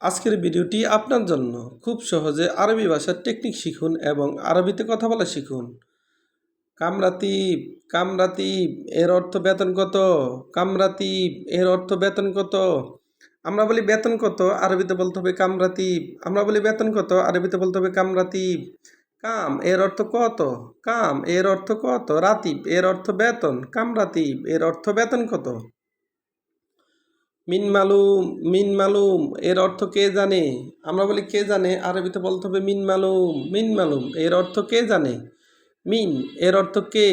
আজকের ভিডিওটি আপনার জন্য। খুব সহজে আরবি ভাষার টেকনিক শিখুন এবং আরবিতে কথা বলা শিখুন। কামরাতিব কামরাতিব এর অর্থ বেতন কত? কামরাতিব এর অর্থ বেতন কত? আমরা বলি বেতন কত, আরবিতে বলতে হবে কামরাতিব আমরা বলি বেতন কত, আরবিতে বলতে হবে কামরাতিব কাম, এর অর্থ কত? কাম, এর অর্থ কত? রাতিব, এর অর্থ বেতন। কামরাতিব, এর অর্থ বেতন কত? মিন মালুম মিন মালুম, এর অর্থ কে জানে? আমরা বলি কে জানে? আরবিতে বলতে হবে মিন মালুম মিন মালুম, এর অর্থ কে জানে? মিন, এর অর্থ কে?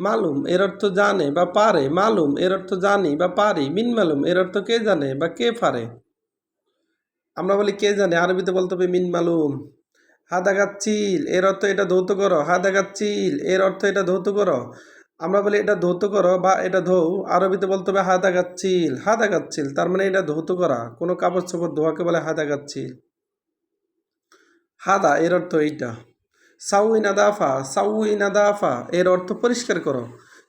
মালুম, এর অর্থ জানে বা পারে। মালুম, এর অর্থ জানি বা পারি। মিন মালুম, এর অর্থ কে জানে বা কে পারে? আমরা বলি কে জানে? আরবিতে বলতে হবে মিন মালুম। হাদা গাচ্ছিল এর অর্থ এটা ধৌত করো। হাদা গাচ্ছিল এর অর্থ এটা ধৌত করো। আমরা বলি, এটা ধৌত করো বা এটা ধৌ। আরবিতে বলতে হবে হাদা গাচ্ছিল হাদা গাচ্ছিল তার মানে এটা ধৌত করা। কোনো কাপড় চোপড় ধোয়াকে বলে হাদা গাচ্ছিল হাদা, এর অর্থ এইটা। সাউই নাদাফা সাউই নাদাফা, এর অর্থ পরিষ্কার করো।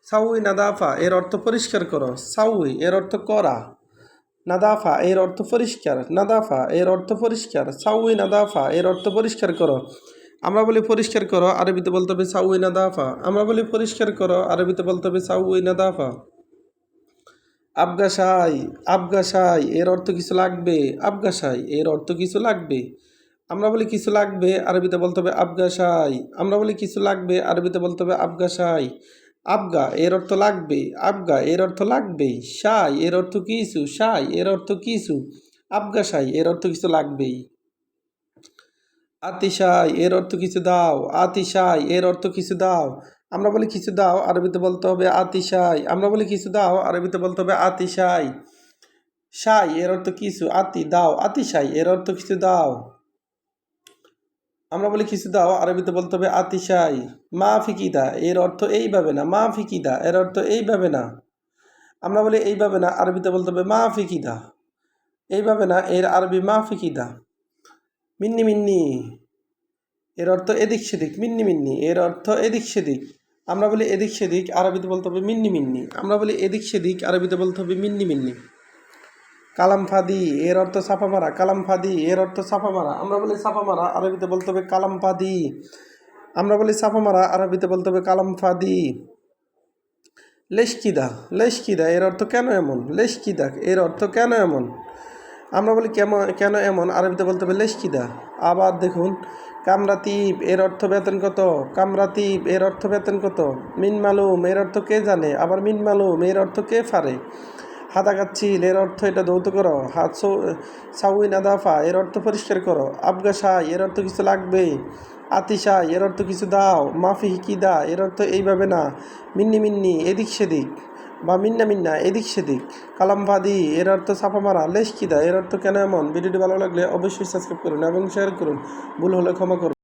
সাউই নাদাফা, এর অর্থ পরিষ্কার করো। সাউই এর অর্থ করা। নাদাফা, এর অর্থ পরিষ্কার। নাদাফা, এর অর্থ পরিষ্কার। সাউই নাদাফা, এর অর্থ পরিষ্কার করো। আমরা বলি পরিষ্কার করো, আরবিতে বলতে হবে সাউই নাদাফা আমরা বলি পরিষ্কার করো, আরবিতে বলতে হবে সাউই নাদাফা আবগাসাই আবগাসাই এর অর্থ কিছু লাগবে। আবগাসাই এর অর্থ কিছু লাগবে। আমরা বলি কিছু লাগবে, আরবিতে বলতে হবে আবগাসাই আমরা বলি কিছু লাগবে, আরবিতে বলতে হবে আবগাসাই আবগা, এর অর্থ লাগবে। আবগা, এর অর্থ লাগবে। সাই এর অর্থ কিছু। সাই এর অর্থ কিছু। আবগাসাই এর অর্থ কিছু লাগবেই। আতিশাই এর অর্থ কিছু দাও। আতিশাই এর অর্থ কিছু দাও। আমরা বলি কিছু দাও, আরবিতে বলতে হবে আতিশাই আমরা বলি কিছু দাও, আরবিতে বলতে হবে আতিশাই সাই এর অর্থ কিছু। আতি, দাও। আতিশাই এর অর্থ কিছু দাও। আমরা বলি কিছু দাও, আরবিতে বলতে হবে আতিশাই মা ফিকিদা, এর অর্থ এইভাবে না। মা ফিকিদা, এর অর্থ এইভাবে না। আমরা বলি এইভাবে না, আরবিতে বলতে হবে মা ফিকিদা। এইভাবে না, এর আরবি মা ফিকিদা। মিন্নি মিন্নি। এর অর্থ এদিক সেদিক, মিন্নি মিন্নি। এর অর্থ এদিক সেদিক। আমরা বলি এদিক সেদিক, আরবিতে বলতে হবে মিন্নি মিন্নি। আমরা বলি এদিক সেদিক, আরবিতে বলতে হবে মিন্নি মিন্নি। কালাম ফাদি এর অর্থ ছাপা মারা কালাম ফাদি এর অর্থ ছাপা মারা আমরা বলি ছাপা মারা আরবিতে বলতে হবে কালাম ফাদি আমরা বলি ছাপা মারা আরবিতে বলতে হবে কালাম ফাদি লেশকিদা লেশকিদা, এর অর্থ কেন এমন? লেশকিদা, এর অর্থ কেন এমন? আমরা বলি কেমন কেন এমন? আরবিতে বলতে হবে লেশকিদা। আবার দেখুন কামরাতিব এর অর্থ বেতন কত? কামরাতিব এর অর্থ বেতন কত? মিন মালুম, এর অর্থ কে জানে? আবার মিন মালুম, এর অর্থ কে ফারে? হাতা কাচ্ছিল, এর অর্থ এটা দৌত করো। হাত সাউইন আদাফা, এর অর্থ পরিষ্কার করো। আবগাসাই এর অর্থ কিছু লাগবে। আতিশাই এর অর্থ কিছু দাও। মাফি হিকিদা এর অর্থ এইভাবে না। মিন্নি মিন্নি, এদিক সেদিক। বা মিন্না মিন্না, এদিক সেদিক। কালাম ভাদি এর অর্থ ছাপা মারা লেশকিদা এর অর্থ কেন এমন? ভিডিওটি ভালো লাগলে অবশ্যই সাবস্ক্রাইব করুন এবং শেয়ার করুন। ভুল হলে ক্ষমা করুন।